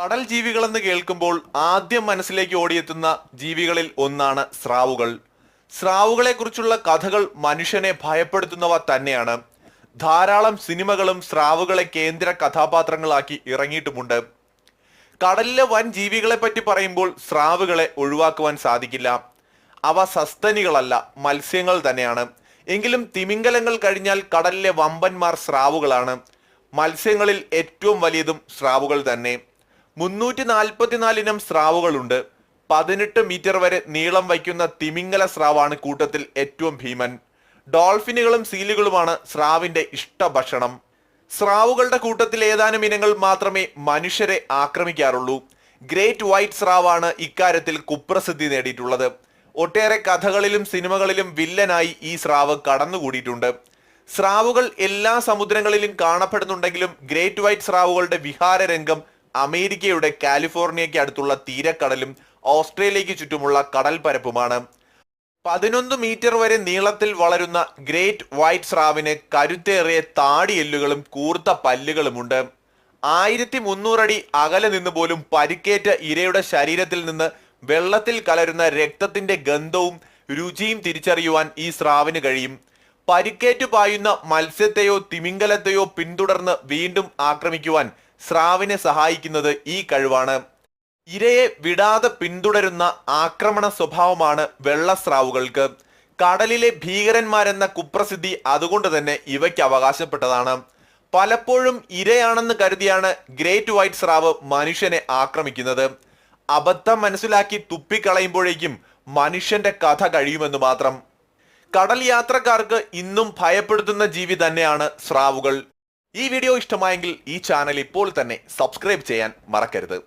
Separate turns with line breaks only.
കടൽ ജീവികളെന്ന് കേൾക്കുമ്പോൾ ആദ്യം മനസ്സിലേക്ക് ഓടിയെത്തുന്ന ജീവികളിൽ ഒന്നാണ് സ്രാവുകൾ. സ്രാവുകളെക്കുറിച്ചുള്ള കഥകൾ മനുഷ്യനെ ഭയപ്പെടുത്തുന്നവ തന്നെയാണ്. ധാരാളം സിനിമകളും സ്രാവുകളെ കേന്ദ്ര കഥാപാത്രങ്ങളാക്കി ഇറങ്ങിയിട്ടുമുണ്ട്. കടലിലെ വൻ ജീവികളെ പറ്റി പറയുമ്പോൾ സ്രാവുകളെ ഒഴിവാക്കുവാൻ സാധിക്കില്ല. അവ സസ്തനികളല്ല മത്സ്യങ്ങൾ തന്നെയാണ്. എങ്കിലും തിമിംഗലങ്ങൾ കഴിഞ്ഞാൽ കടലിലെ വമ്പന്മാർ സ്രാവുകളാണ്. മത്സ്യങ്ങളിൽ ഏറ്റവും വലിയതും സ്രാവുകൾ തന്നെ. മുന്നൂറ്റി നാൽപ്പത്തിനാല് ഇനം സ്രാവുകളുണ്ട്. പതിനെട്ട് മീറ്റർ വരെ നീളം വയ്ക്കുന്ന തിമിംഗല സ്രാവാണ് കൂട്ടത്തിൽ ഏറ്റവും ഭീമൻ. ഡോൾഫിനുകളും സീലുകളുമാണ് സ്രാവിന്റെ ഇഷ്ടഭക്ഷണം. സ്രാവുകളുടെ കൂട്ടത്തിൽ ഏതാനും ഇനങ്ങൾ മാത്രമേ മനുഷ്യരെ ആക്രമിക്കാറുള്ളൂ. ഗ്രേറ്റ് വൈറ്റ് സ്രാവാണ് ഇക്കാര്യത്തിൽ കുപ്രസിദ്ധി നേടിയിട്ടുള്ളത്. ഒട്ടേറെ കഥകളിലും സിനിമകളിലും വില്ലനായി ഈ സ്രാവ് കടന്നുകൂടിയിട്ടുണ്ട്. സ്രാവുകൾ എല്ലാ സമുദ്രങ്ങളിലും കാണപ്പെടുന്നുണ്ടെങ്കിലും ഗ്രേറ്റ് വൈറ്റ് സ്രാവുകളുടെ വിഹാര രംഗം അമേരിക്കയുടെ കാലിഫോർണിയയ്ക്ക് അടുത്തുള്ള തീരക്കടലും ഓസ്ട്രേലിയയ്ക്ക് ചുറ്റുമുള്ള കടൽ പരപ്പുമാണ്. പതിനൊന്ന് മീറ്റർ വരെ നീളത്തിൽ വളരുന്ന ഗ്രേറ്റ് വൈറ്റ് സ്രാവിന് കരുത്തേറിയ താടിയെല്ലുകളും കൂർത്ത പല്ലുകളുമുണ്ട്. ആയിരത്തി മുന്നൂറടി അകലെ നിന്ന് പോലും പരിക്കേറ്റ ഇരയുടെ ശരീരത്തിൽ നിന്ന് വെള്ളത്തിൽ കലരുന്ന രക്തത്തിന്റെ ഗന്ധവും രുചിയും തിരിച്ചറിയുവാൻ ഈ സ്രാവിന് കഴിയും. പരിക്കേറ്റു പായുന്ന മത്സ്യത്തെയോ തിമിംഗലത്തെയോ പിന്തുടർന്ന് വീണ്ടും ആക്രമിക്കുവാൻ സ്രാവിനെ സഹായിക്കുന്നത് ഈ കഴിവാണ്. ഇരയെ വിടാതെ പിന്തുടരുന്ന ആക്രമണ സ്വഭാവമാണ് വെള്ളസ്രാവുകൾക്ക്. കടലിലെ ഭീകരന്മാരെന്ന കുപ്രസിദ്ധി അതുകൊണ്ട് തന്നെ ഇവയ്ക്ക് അവകാശപ്പെട്ടതാണ്. പലപ്പോഴും ഇരയാണെന്ന് കരുതിയാണ് ഗ്രേറ്റ് വൈറ്റ് സ്രാവ് മനുഷ്യനെ ആക്രമിക്കുന്നത്. അബദ്ധം മനസ്സിലാക്കി തുപ്പിക്കളയുമ്പോഴേക്കും മനുഷ്യന്റെ കഥ കഴിയുമെന്ന് മാത്രം. കടൽ യാത്രക്കാർക്ക് ഇന്നും ഭയപ്പെടുത്തുന്ന ജീവി തന്നെയാണ് സ്രാവുകൾ. ഈ വീഡിയോ ഇഷ്ടമായെങ്കിൽ ഈ ചാനൽ ഇപ്പോൾ തന്നെ സബ്സ്ക്രൈബ് ചെയ്യാൻ മറക്കരുത്.